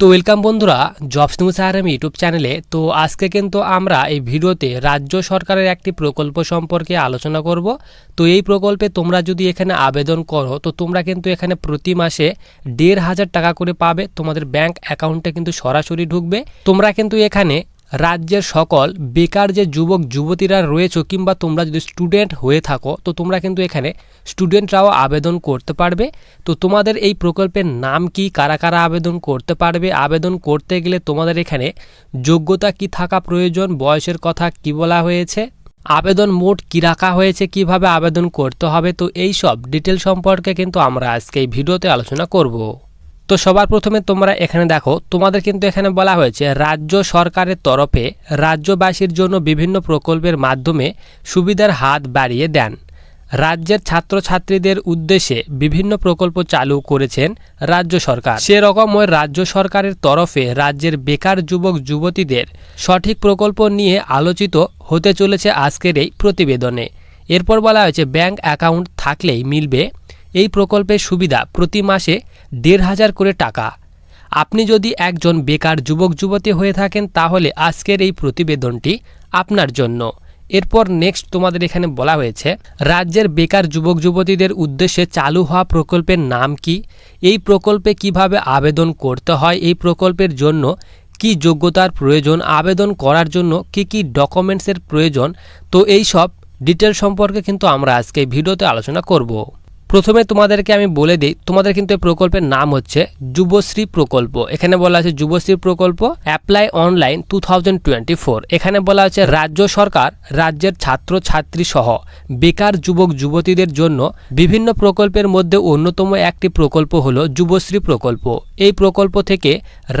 তো ওয়েলকাম বন্ধুরা jobs news RM YouTube চ্যানেলে তো আজকে কিন্তু আমরা এই ভিডিওতে রাজ্য সরকারের একটি প্রকল্প সম্পর্কে আলোচনা করব। তো এই প্রকল্পে তোমরা যদি এখানে আবেদন করো, তো তোমরা কিন্তু এখানে প্রতি মাসে দেড় হাজার টাকা করে পাবে। তোমাদের ব্যাংক অ্যাকাউন্টে কিন্তু সরাসরি ঢুকবে। তোমরা কিন্তু এখানে রাজ্যের সকল বেকার যে যুবক, যুবতীরা রয়েছে কিংবা তোমরা যদি স্টুডেন্ট হয়ে থাকো, তো তোমরা কিন্তু এখানে স্টুডেন্টরাও আবেদন করতে পারবে। তো তোমাদের এই প্রকল্পের নাম কি? কারা কারা আবেদন করতে পারবে? আবেদন করতে গেলে তোমাদের এখানে যোগ্যতা কি থাকা প্রয়োজন? বয়সের কথা কি বলা হয়েছে? আবেদন মোট কী রাখা হয়েছে? কীভাবে আবেদন করতে হবে? তো এই সব ডিটেল সম্পর্কে কিন্তু আমরা আজকে এই ভিডিওতে আলোচনা করব। তো সবার প্রথমে তোমরা এখানে দেখো, তোমাদের কিন্তু এখানে বলা হয়েছে, রাজ্য সরকারের তরফে রাজ্যবাসীর জন্য বিভিন্ন প্রকল্পের মাধ্যমে সুবিধার হাত বাড়িয়ে দেন। রাজ্যের ছাত্রছাত্রীদের উদ্দেশ্যে বিভিন্ন প্রকল্প চালু করেছেন রাজ্য সরকার। সেরকম ওই রাজ্য সরকারের তরফে রাজ্যের বেকার যুবক, যুবতীদের সঠিক প্রকল্প নিয়ে আলোচিত হতে চলেছে আজকের এই প্রতিবেদনে। এরপর বলা হয়েছে, ব্যাংক অ্যাকাউন্ট থাকলেই মিলবে এই প্রকল্পের সুবিধা প্রতি মাসে দেড় হাজার করে টাকা। আপনি যদি একজন বেকার যুবক, যুবতী হয়ে থাকেন, তাহলে আজকের এই প্রতিবেদনটি আপনার জন্য। এরপর নেক্সট তোমাদের এখানে বলা হয়েছে, রাজ্যের বেকার যুবক, যুবতীদের উদ্দেশ্যে চালু হওয়া প্রকল্পের নাম কি? এই প্রকল্পে কীভাবে আবেদন করতে হয়? এই প্রকল্পের জন্য কি যোগ্যতার প্রয়োজন? আবেদন করার জন্য কি কি ডকুমেন্টসের প্রয়োজন? তো এই সব ডিটেল সম্পর্কে কিন্তু আমরা আজকে ভিডিওতে আলোচনা করব। প্রথমে তোমাদেরকে আমি বলে দিই, তোমাদের কিন্তু এই প্রকল্পের নাম হচ্ছে যুবশ্রী প্রকল্প। এখানে বলা আছে যুবশ্রী প্রকল্প অ্যাপ্লাই অনলাইন টু এখানে বলা আছে রাজ্য সরকার, রাজ্যের ছাত্র ছাত্রী সহ বেকার যুবক, যুবতীদের জন্য বিভিন্ন প্রকল্পের মধ্যে অন্যতম একটি প্রকল্প হলো যুবশ্রী প্রকল্প। এই প্রকল্প থেকে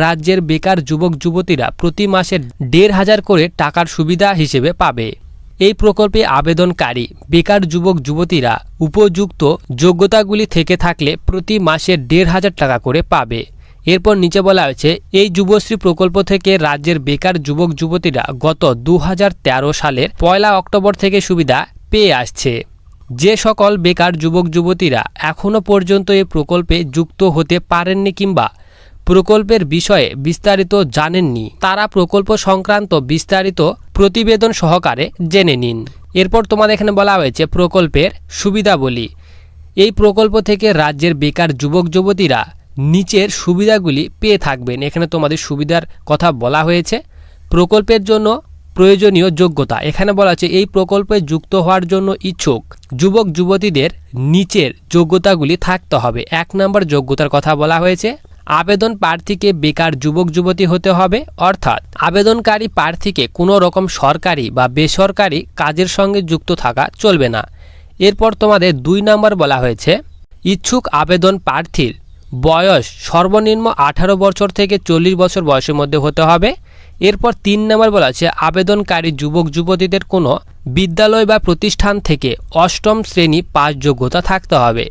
রাজ্যের বেকার যুবক, যুবতীরা প্রতি মাসে দেড় হাজার করে টাকার সুবিধা হিসেবে পাবে। এই প্রকল্পে আবেদনকারী, বেকার যুবক, যুবতীরা উপযুক্ত যোগ্যতাগুলি থেকে থাকলে প্রতি মাসে দেড় হাজার টাকা করে পাবে। এরপর নিচে বলা হয়েছে, এই যুবশ্রী প্রকল্প থেকে রাজ্যের বেকার যুবক, যুবতীরা গত দু হাজার তেরো সালের পয়লা অক্টোবর থেকে সুবিধা পেয়ে আসছে। যে সকল বেকার যুবক, যুবতীরা এখনও পর্যন্ত এই প্রকল্পে যুক্ত হতে পারেননি কিংবা প্রকল্পের বিষয়ে বিস্তারিত জানেননি। তারা প্রকল্প সংক্রান্ত বিস্তারিত প্রতিবেদন সহকারে জেনে নিন। এরপর তোমাদের এখানে বলা হয়েছে প্রকল্পের সুবিধাবলী। এই প্রকল্প থেকে রাজ্যের বেকার যুবক যুবতীরা নিচের সুবিধাগুলি পেয়ে থাকবেন। এখানে তোমাদের সুবিধার কথা বলা হয়েছে। প্রকল্পের জন্য প্রয়োজনীয় যোগ্যতা। এখানে বলা আছে এই প্রকল্পে যুক্ত হওয়ার জন্য ইচ্ছুক যুবক যুবতীদের নিচের যোগ্যতাগুলি থাকতে হবে। এক নম্বর যোগ্যতার কথা বলা হয়েছে আবেদন প্রার্থীকে বেকার যুবক, যুবতী হতে হবে, অর্থাৎ আবেদনকারী প্রার্থীকে কোনো রকম সরকারি বা বেসরকারি কাজের সঙ্গে যুক্ত থাকা চলবে না। এরপর তোমাদের দুই নম্বর বলা হয়েছে, ইচ্ছুক আবেদন প্রার্থীর বয়স সর্বনিম্ন আঠারো বছর থেকে চল্লিশ বছর বয়সের মধ্যে হতে হবে। এরপর তিন নম্বর বলা আছে আবেদনকারী যুবক, যুবতীদের কোনো বিদ্যালয় বা প্রতিষ্ঠান থেকে অষ্টম শ্রেণি পাস যোগ্যতা থাকতে হবে।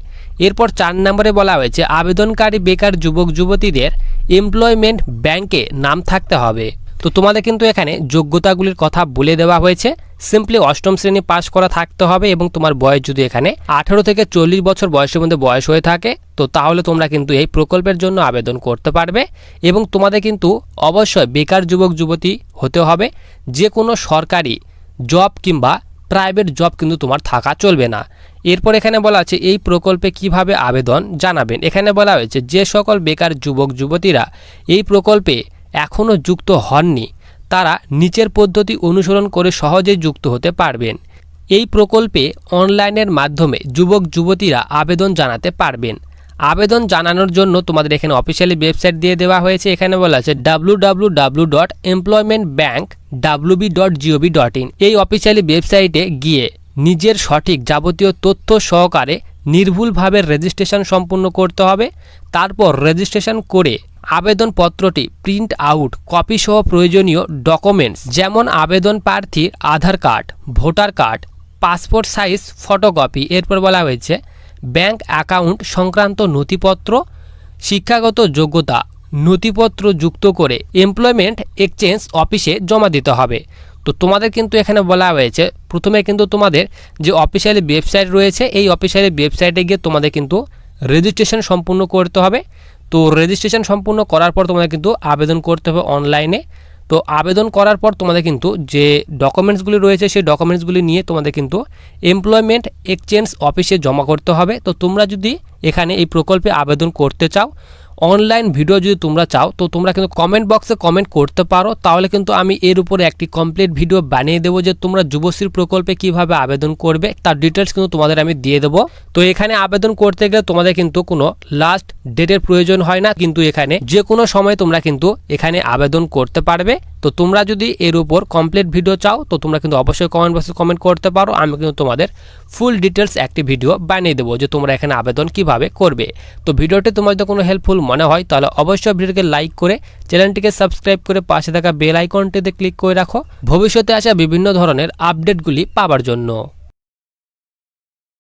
এরপর চার নম্বরে বলা হয়েছে, আবেদনকারী বেকার যুবক যুবতীদের এমপ্লয়মেন্ট ব্যাংকে নাম থাকতে হবে। তো তোমাদের কিন্তু এখানে যোগ্যতাগুলির কথা বলে দেওয়া হয়েছে। সিম্পলি অষ্টম শ্রেণি পাস করা থাকতে হবে এবং তোমার বয়স যদি এখানে আঠারো থেকে চল্লিশ বছর বয়সের মধ্যে বয়স হয়ে থাকে, তো তাহলে তোমরা কিন্তু এই প্রকল্পের জন্য আবেদন করতে পারবে এবং তোমাদের কিন্তু অবশ্যই বেকার যুবক যুবতী হতে হবে। যে কোনো সরকারি জব কিংবা প্রাইভেট জব কিন্তু তোমার থাকা চলবে না। এরপর এখানে বলা আছে, এই প্রকল্পে কীভাবে আবেদন জানাবেন? এখানে বলা হয়েছে, যে সকল বেকার যুবক, যুবতীরা এই প্রকল্পে এখনও যুক্ত হননি, তারা নিচের পদ্ধতি অনুসরণ করে সহজেই যুক্ত হতে পারবেন। এই প্রকল্পে অনলাইনের মাধ্যমে যুবক, যুবতীরা আবেদন জানাতে পারবেন। আবেদন জানানোর জন্য তোমাদের এখানে অফিসিয়ালি ওয়েবসাইট দিয়ে দেওয়া হয়েছে। এখানে বলা আছে W W W dot employment bank dot G O V dot in এই অফিসিয়ালি ওয়েবসাইটে গিয়ে নিজের সঠিক যাবতীয় তথ্য সহকারে নির্ভুলভাবে রেজিস্ট্রেশন সম্পূর্ণ করতে হবে। তারপর রেজিস্ট্রেশন করে আবেদনপত্রটি প্রিন্ট আউট কপি সহ প্রয়োজনীয় ডকুমেন্টস যেমন আবেদন প্রার্থীর Aadhaar card, voter card passport size photocopy এরপর বলা হয়েছে ব্যাংক অ্যাকাউন্ট সংক্রান্ত নথিপত্র, শিক্ষাগত যোগ্যতা নথিপত্র যুক্ত করে এমপ্লয়মেন্ট এক্সচেঞ্জ অফিসে জমা দিতে হবে। তো তোমাদের কিন্তু এখানে বলা হয়েছে, প্রথমে কিন্তু তোমাদের যে অফিসিয়ালি ওয়েবসাইট রয়েছে, এই অফিসিয়ালি ওয়েবসাইটে গিয়ে তোমাদের কিন্তু রেজিস্ট্রেশন সম্পূর্ণ করতে হবে। তো রেজিস্ট্রেশন সম্পূর্ণ করার পর তোমাদের কিন্তু আবেদন করতে হবে অনলাইনে। তো আবেদন করার পর তোমাদের কিন্তু যে ডকুমেন্টসগুলি রয়েছে, সেই ডকুমেন্টসগুলি নিয়ে তোমাদের কিন্তু এমপ্লয়মেন্ট এক্সচেঞ্জ অফিসে জমা করতে হবে। তো তোমরা যদি এখানে এই প্রকল্পে আবেদন করতে চাও অনলাইন ভিডিও যদি তোমরা চাও, তো তোমরা কিন্তু কমেন্ট বক্সে কমেন্ট করতে পারো। তাহলে কিন্তু আমি এর উপরে একটি কমপ্লিট ভিডিও বানিয়ে দেবো যে তোমরা যুবশ্রী প্রকল্পে কীভাবে আবেদন করবে। তার ডিটেলস কিন্তু তোমাদের আমি দিয়ে দেবো। তো এখানে আবেদন করতে গেলে তোমাদের কিন্তু কোনো লাস্ট ডেটের প্রয়োজন হয় না। কিন্তু এখানে যে কোনো সময় তোমরা কিন্তু এখানে আবেদন করতে পারবে। তো তোমরা যদি এর উপর কমপ্লিট ভিডিও চাও, তো তোমরা কিন্তু অবশ্যই কমেন্ট বক্সে কমেন্ট করতে পারো। আমি কিন্তু তোমাদের ফুল ডিটেলস একটি ভিডিও বানিয়ে দেবো যে তোমরা এখানে আবেদন কীভাবে করবে। তো ভিডিওটি তোমার যদি কোনো হেল্পফুল মনে হয়, তাহলে অবশ্যই ভিডিওটিকে লাইক করে চ্যানেলটিকে সাবস্ক্রাইব করে পাশে থাকা বেল আইকনটিতে ক্লিক করে রাখো। ভবিষ্যতে আসা বিভিন্ন ধরনের আপডেটগুলি পাওয়ার জন্য।